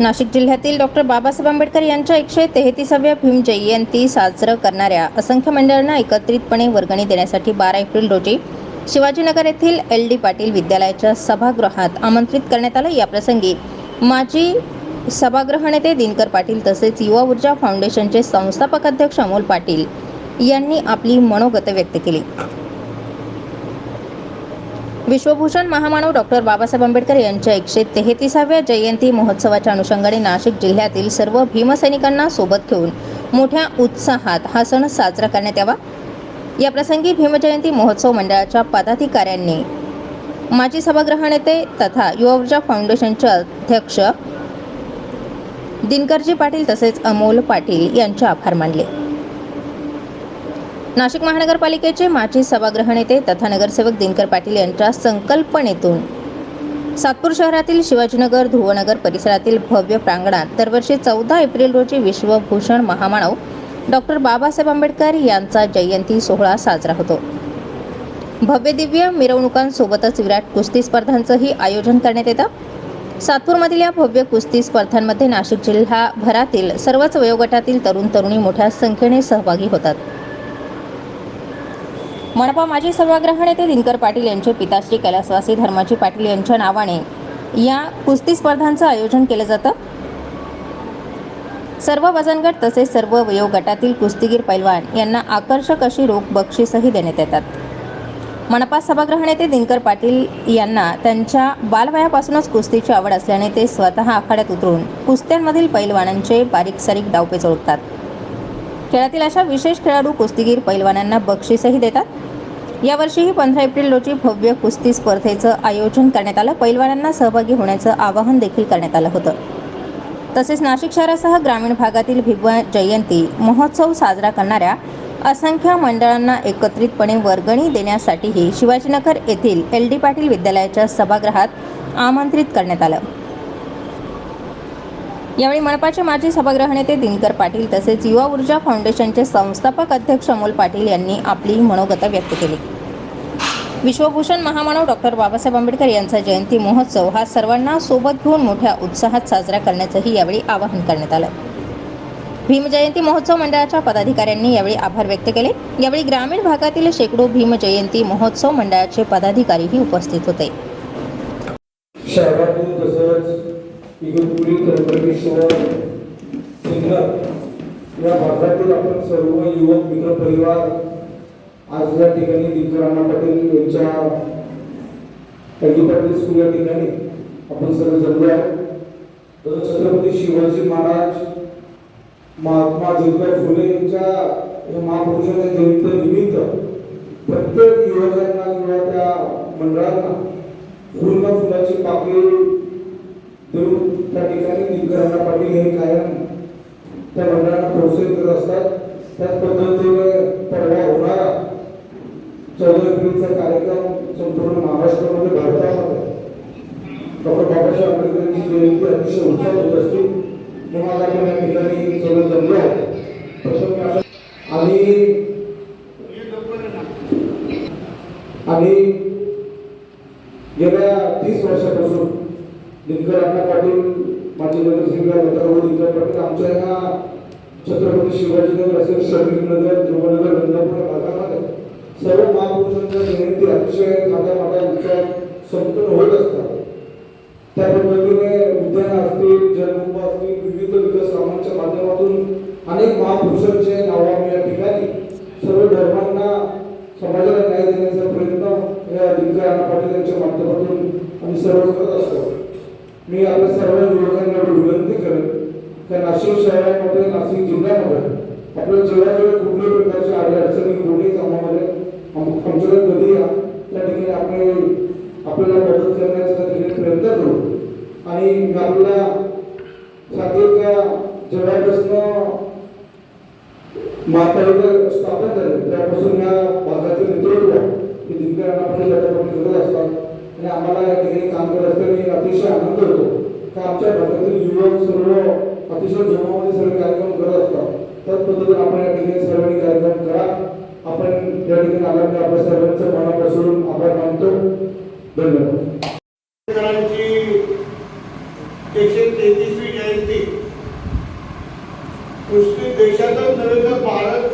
नाशिक जिल्ह्यातील डॉक्टर बाबासाहेब आंबेडकर यांच्या एकशे तेहतीसाव्या भीम जयंती साजरं करणाऱ्या असंख्य मंडळांना एकत्रितपणे वर्गणी देण्यासाठी बारा एप्रिल रोजी शिवाजीनगर येथील एल डी पाटील विद्यालयाच्या सभागृहात आमंत्रित करण्यात आलं. याप्रसंगी माजी सभागृह नेते दिनकर पाटील तसेच युवा ऊर्जा फाउंडेशनचे संस्थापक अध्यक्ष अमोल पाटील यांनी आपली मनोगत व्यक्त केली. विश्वभूषण महामानव डॉक्टर बाबासाहेब आंबेडकर यांच्या एकशे तेहतीसाव्या जयंती महोत्सवाच्या अनुषंगाने नाशिक जिल्ह्यातील सर्व भीमसैनिकांना सोबत घेऊन मोठ्या उत्साहात हा सण साजरा करण्यात यावा. या प्रसंगी भीमजयंती महोत्सव मंडळाच्या पदाधिकाऱ्यांनी माजी सभागृह नेते तथा युवा ऊर्जा फाउंडेशनचे अध्यक्ष दिनकरजी पाटील तसेच अमोल पाटील यांचे आभार मानले. नाशिक महानगरपालिकेचे माजी सभागृह नेते तथा नगरसेवक दिनकर पाटील यांच्या संकल्पनेतून सातपूर शहरातील शिवाजीनगर धुवनगर परिसरातील भव्य प्रांगणात दरवर्षी चौदा एप्रिल रोजी विश्वभूषण महामानव डॉक्टर बाबासाहेब आंबेडकर यांचा जयंती सोहळा साजरा होतो. भव्य दिव्य मिरवणुकांसोबतच विराट कुस्ती स्पर्धांचंही आयोजन करण्यात येतं. सातपूरमधील या भव्य कुस्ती स्पर्धांमध्ये नाशिक जिल्हाभरातील सर्वच वयोगटातील तरुण तरुणी मोठ्या संख्येने सहभागी होतात. मनपा माजी सभागृह नेते दिनकर पाटील यांचे पिताश्री कैलासवासी धर्माजी पाटील यांच्या नावाने या कुस्ती स्पर्धांचं आयोजन केलं जातं. सर्व वजनगट तसेच सर्व वयोगटातील कुस्तीगीर पैलवान यांना आकर्षक अशी रोख बक्षीसही देण्यात येतात. मनपा सभागृह नेते दिनकर पाटील यांना त्यांच्या बालवयापासूनच कुस्तीची आवड असल्याने ते स्वतः आखाड्यात उतरून कुस्त्यांमधील पैलवानांचे बारीक सारीक डावपेच ओळखतात खेळातील अशा विशेष खेळाडू कुस्तीगीर पैलवानांना बक्षीसही देतात. यावर्षीही पंधरा एप्रिल रोजी भव्य कुस्ती स्पर्धेचं आयोजन करण्यात आलं. पैलवानांना सहभागी होण्याचं आवाहन देखील करण्यात आलं होतं. तसेच नाशिक शहरासह ग्रामीण भागातील भीम जयंती महोत्सव साजरा करणाऱ्या असंख्य मंडळांना एकत्रितपणे वर्गणी देण्यासाठीही शिवाजीनगर येथील एल डी पाटील विद्यालयाच्या सभागृहात आमंत्रित करण्यात आलं. यावेळी मनपाचे माजी सभागृह नेते दिनकर पाटील तसेच युवा ऊर्जा फाउंडेशनचे संस्थापक अध्यक्ष अमोल पाटील यांनी आपली मनोगत व्यक्त केली. विश्वभूषण महामानव डॉक्टर बाबासाहेब आंबेडकर यांचा जयंती महोत्सव हा सर्वांना सोबत घेऊन मोठ्या उत्साहात साजरा करण्याचंही यावेळी आवाहन करण्यात आलं. भीमजयंती महोत्सव मंडळाच्या पदाधिकाऱ्यांनी यावेळी आभार व्यक्त केले. यावेळी ग्रामीण भागातील शेकडो भीमजयंती महोत्सव मंडळाचे पदाधिकारीही उपस्थित होते. शहरातून तसंच इगतपुरी या भागातील आपण सर्व युवक मित्र परिवार आज या ठिकाणी दिनकरांना पाटील यांच्या एलजी पाटील स्कूल या ठिकाणी आपण सर्व जमलो आहे तर छत्रपती शिवाजी महाराज महात्मा ज्योतिबा फुले यांच्या या महापुरुषाच्या जयंतीनिमित्त प्रत्येक युवकांना किंवा त्या मंडळांना फुल का फुलाची पाकळी देऊन त्या ठिकाणी दिनकरांना पाटील हे कायम त्या मंडळांना प्रोत्साहित करत असतात. त्याच पद्धतीने परवा होणारा चौदा एप्रिलचा कार्यक्रम संपूर्ण महाराष्ट्रामध्ये भारतामध्ये डॉक्टर बाबासाहेब आंबेडकरांची जयंती अतिशय उत्साह होत असते. म्हणून आज आपण या ठिकाणी सगळं जमलो आहोत आणि आणि गेल्या तीस वर्षापासून दिनकर अण्णा पाटील माझे नगरसेवक रत्नाभाऊ दिनकर पाटील आमच्या या छत्रपती शिवाजीनगर असेल श्रमिकनगर ध्रुवनगर गंगापूर या सर्व महापुरुषांच्या जयंती अतिशय मोठ्या मोठ्या उत्सवात संपन्न होत असतात. त्या पद्धतीने उद्यान असतील जलकुंभ असतील विविध विकास कामांच्या माध्यमातून अनेक महापुरुषांचे नाव आम्ही या ठिकाणी सर्व धर्मांना समाजाला न्याय देण्याचा प्रयत्न या दिनकर अण्णा पाटील यांच्या माध्यमातून आम्ही सर्व करत असतो. मी आपल्या सर्व युवकांना विनंती करेन त्या नाशिक शहरामध्ये नाशिक जिल्ह्यामध्ये आपल्याला जेव्हा जेव्हा कुठल्याही प्रकारच्या अडी अडचणी कोणी कामामध्ये आम- आमच्याकडे कधी या त्या ठिकाणी आपण आपल्याला मदत करण्याचा त्या ठिकाणी प्रयत्न करू आणि मी आपल्याला सांगेल का जेव्हापासून महापालिका स्थापन झाली त्यापासून या भागाचे नेतृत्व हे दिनकर अण्णा पाटील गटाकडून करत असतात. आणि आम्हाला या ठिकाणी काम करत असताना अतिशय आनंद होतो. का आमच्या भागातील युवक सर्व अतिशय जोमामध्ये सर्व कार्यक्रम करत असतात. त्याच पद्धतीने आपण या ठिकाणी सर्वांनी कार्यक्रम करा. आपण या ठिकाणी आला आपल्या सर्वांचं मनापासून आभार मानतो. धन्यवाद. एकशे तेहतीसवी जयंती. नुसती देशातच नव्हे तर भारत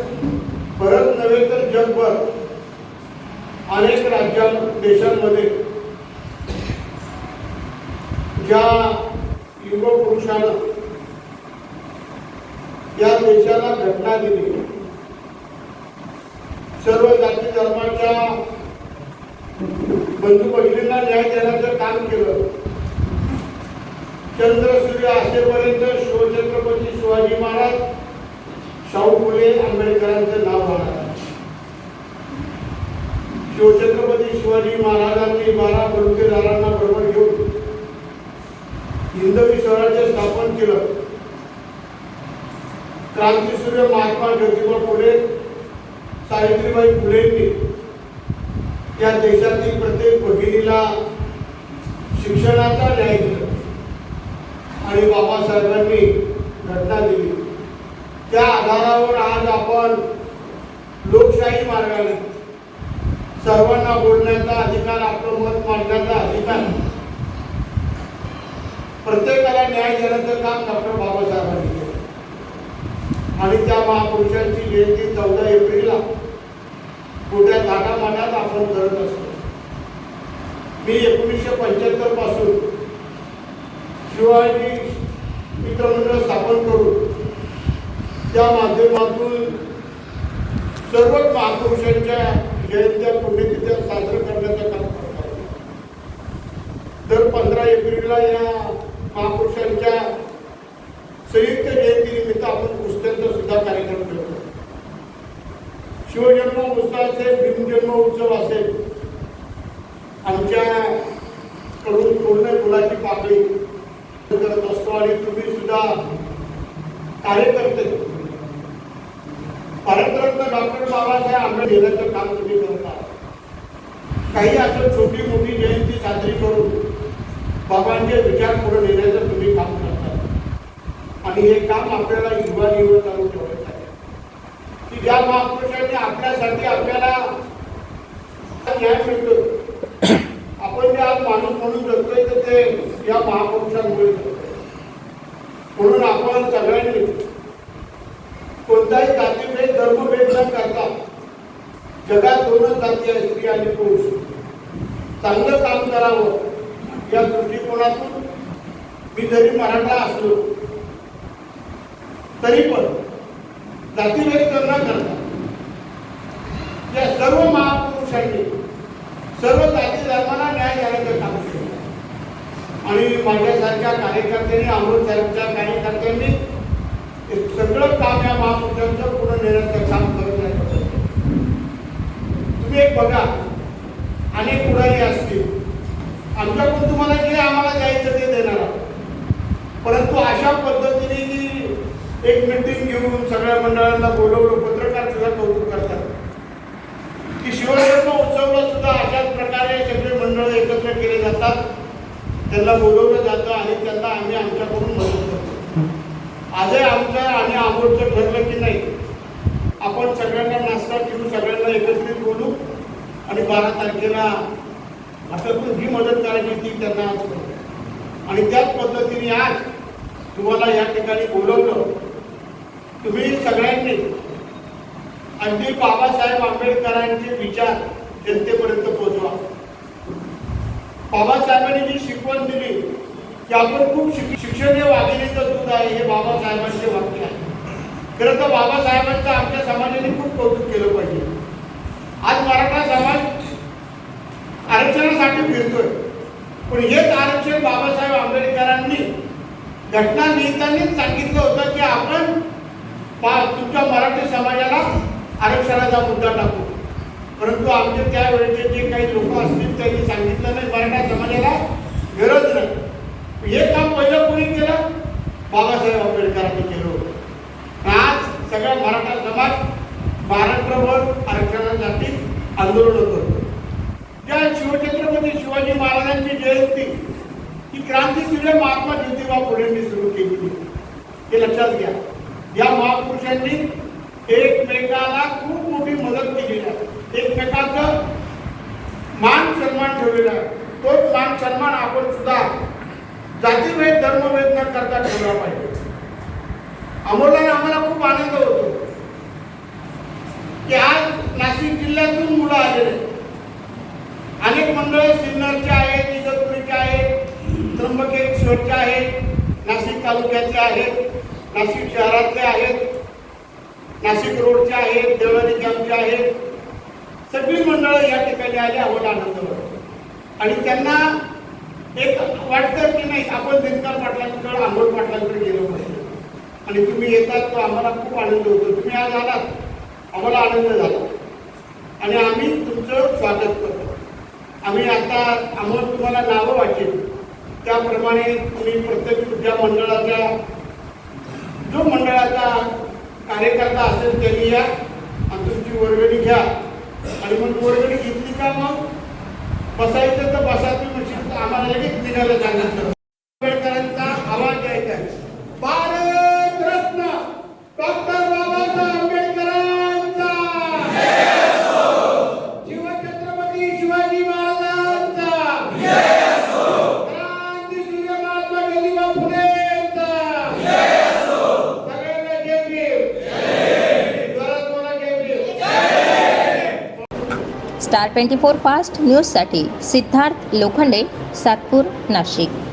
परत नव्हे तर जगभर. अनेक राज्यां देशांमध्ये ज्या युग पुरुषानं या देशाला घटना दिली. सर्व जाती धर्माच्या बंधू भगिनींना न्याय देण्याचं काम केलं. चंद्र सूर्य असेपर्यंत शिवछत्रपती शिवाजी महाराज शाहू फुले आंबेडकरांचं नाव राहणार शिवछत्रपती शिवाजी महाराजांनी बारा बलुकेदारांना बरोबर घेऊन हिंदवी स्वराज्य स्थापन केलं. क्रांतीसूर्य महात्मा ज्योतिबा फुले सावित्रीबाई फुलेंनी त्या देशातील प्रत्येक भगिनीला शिक्षणाचा न्याय दिला आणि बाबासाहेबांनी घटना दिली. त्या आधारावर आज आपण लोकशाही मार्गाने सर्वांना बोलण्याचा अधिकार आपलं मत मांडण्याचा अधिकार. प्रत्येकाला न्याय देण्याचं काम डॉक्टर बाबासाहेबांनी केलं. आणि त्या महापुरुषांची जयंती चौदा एप्रिलला मोठ्या थाटामाटात आपण करत असतो. मी एकोणीसशे पंच्याहत्तरपासून शिवाजी मित्रमंडळ स्थापन करून त्या माध्यमातून सर्वच महापुरुषांच्या जयंत्या पुण्यतिथ्या साजरं करण्याचं काम करतो दर पंधरा या महापुरुषांच्या संयुक्त जयंतीनिमित्त आपण पुस्तकांचा सुद्धा कार्यक्रम ठेवतो शिवजन्म उत्सव असेल भीमजन्म उत्सव असेल आमच्या कडून पूर्ण फुलाची पाकळी करत असतो आणि तुम्ही सुद्धा कार्यकर्ते. भारतरत्न डॉक्टर बाबासाहेब आंबेडकर घेण्याचं काम तुम्ही करता. काही असं छोटी मोठी जयंती बाबांचे विचार पुढे नेण्याचं तुम्ही काम करता. आणि हे काम आपल्याला युवा युवा चालू ठेवायचं आहे. की ज्या महापुरुषांनी आपल्यासाठी आपल्याला न्याय मिळतो. आपण जे आज माणूस म्हणून जगतोय तर ते या महापुरुषांमुळे म्हणून आपण सगळ्यांनी कोणताही जातीभेद धर्मभेद न करता जगात दोनच जाती आहे स्त्री आणि पुरुष. चांगलं काम करावं या दृष्टिकोनातून मी जरी मराठा असलो तरी पण जातीभेद न करता या सर्व महापुरुषांनी सर्व जाती धर्माला न्याय देण्याचं काम केलं. आणि माझ्यासारख्या कार्यकर्त्यांनी अमृत साहेबच्या कार्यकर्त्यांनी सगळं काम या महापुरुषांचं पुढे नेण्याचं काम करत नाही तुम्ही एक बघा अनेक पुढारी असतील आमच्याकडून तुम्हाला जे आम्हाला द्यायचं ते देणार आहोत. परंतु अशा पद्धतीने की एक मिटिंग घेऊन सगळ्या मंडळांना बोलवलं पत्रकार सुद्धा कौतुक करतात. की शिवजन्म उत्सवला सुद्धा अशाच प्रकारे सगळे मंडळ एकत्र केले जातात. त्यांना बोलवलं जातं आणि त्यांना आम्ही आमच्याकडून मदत करतो. आजही आमचं आणि आंबोडचं ठरलं की नाही आपण सगळ्यांना नाश्ता घेऊन सगळ्यांना एकत्रित बोलू आणि बारा तारखेला आपल्याकडून जी मदत करायची ती त्यांना. आज करू आणि त्याच पद्धतीने आज तुम्हाला या ठिकाणी बोलवलं. तुम्ही सगळ्यांनी अगदी बाबासाहेब आंबेडकरांचे विचार जनतेपर्यंत पोहोचवा. बाबासाहेबांनी जी शिकवण दिली की आपण खूप शिक शिक्षण हे वाघिणीचं दूध आहे हे बाबासाहेबांचे वाक्य आहे. खरं तर बाबासाहेबांचं आमच्या समाजाने खूप कौतुक केलं पाहिजे. आज मराठा समाज आरक्षणासाठी फिरतोय. पण हेच आरक्षण बाबासाहेब आंबेडकरांनी घटना लिहितानाच सांगितलं होतं की आपण पा- तुमच्या मराठी समाजाला आरक्षणाचा मुद्दा टाकू. परंतु आमचे त्यावेळेचे जे काही लोक असतील त्यांनी सांगितलं नाही. मराठा समाजाला गरज नाही. हे काम पहिलं कोणी केलं? बाबासाहेब आंबेडकरांनी केलं होतं. आज सगळा मराठा समाज महाराष्ट्रभर आरक्षणासाठी आंदोलन करतो त्या शिवछत्रपती शिवाजी महाराजांची जयंती ही क्रांतीसूर्य महात्मा ज्योतिबा फुलेंनी सुरू केली हे लक्षात घ्या. या महापुरुषांनी एकमेकाला खूप मोठी मदत केलेली आहे. एकमेकाचं मान सन्मान ठेवलेला आहे. तोच मान सन्मान आपण सुद्धा जातीभेद धर्मभेद न करता ठेवला पाहिजे. अमोलाने आम्हाला खूप आनंद होतो की आज नाशिक जिल्ह्यातून मुलं आलेले आहेत. अनेक मंडळ सिन्नरचे आहेत इगतपुरीचे आहेत त्र्यंबकेश्वरचे आहेत नाशिक तालुक्यातले आहेत नाशिक शहरातले आहेत नाशिक रोडचे आहेत देवळाली कॅम्पचे आहेत. सगळी मंडळं या ठिकाणी आली आम्हाला आनंद वाटतो आणि त्यांना एक वाटतं की नाही आपण दिनकर पाटलांकडे आंबोल पाटलांकडे गेलो पाहिजे. आणि तुम्ही येतात तो आम्हाला खूप आनंद होतो. तुम्ही आज आलात आम्हाला आनंद झाला. आणि आम्ही तुमचं स्वागत करतो. आम्ही आता आम्हाला तुम्हाला नावं वाटेल त्याप्रमाणे तुम्ही प्रत्येक विद्या मंडळाच्या जो मंडळाचा कार्यकर्ता असेल त्यांनी या आणि तुमची वर्गणी घ्या. आणि मग वर्गणी घेतली का मग? बसायचं तर बसा तुम्ही आम्हाला लगेच निघायला सांगितलं आंबेडकरांचा आवाज द्यायचा आहे भारत रत्न डॉक्टर बाबासाहेब आंबेडकरांचा शिवछत्रपती शिवाजी महाराजांचा क्रांतीसूर्य महात्मा ज्योतिबा फुलेंचा सगळ्यांना जय भीम जोरात बोला जय Bhim Star Twenty Four Fast न्यूजसाठी सिद्धार्थ लोखंडे सातपूर नाशिक.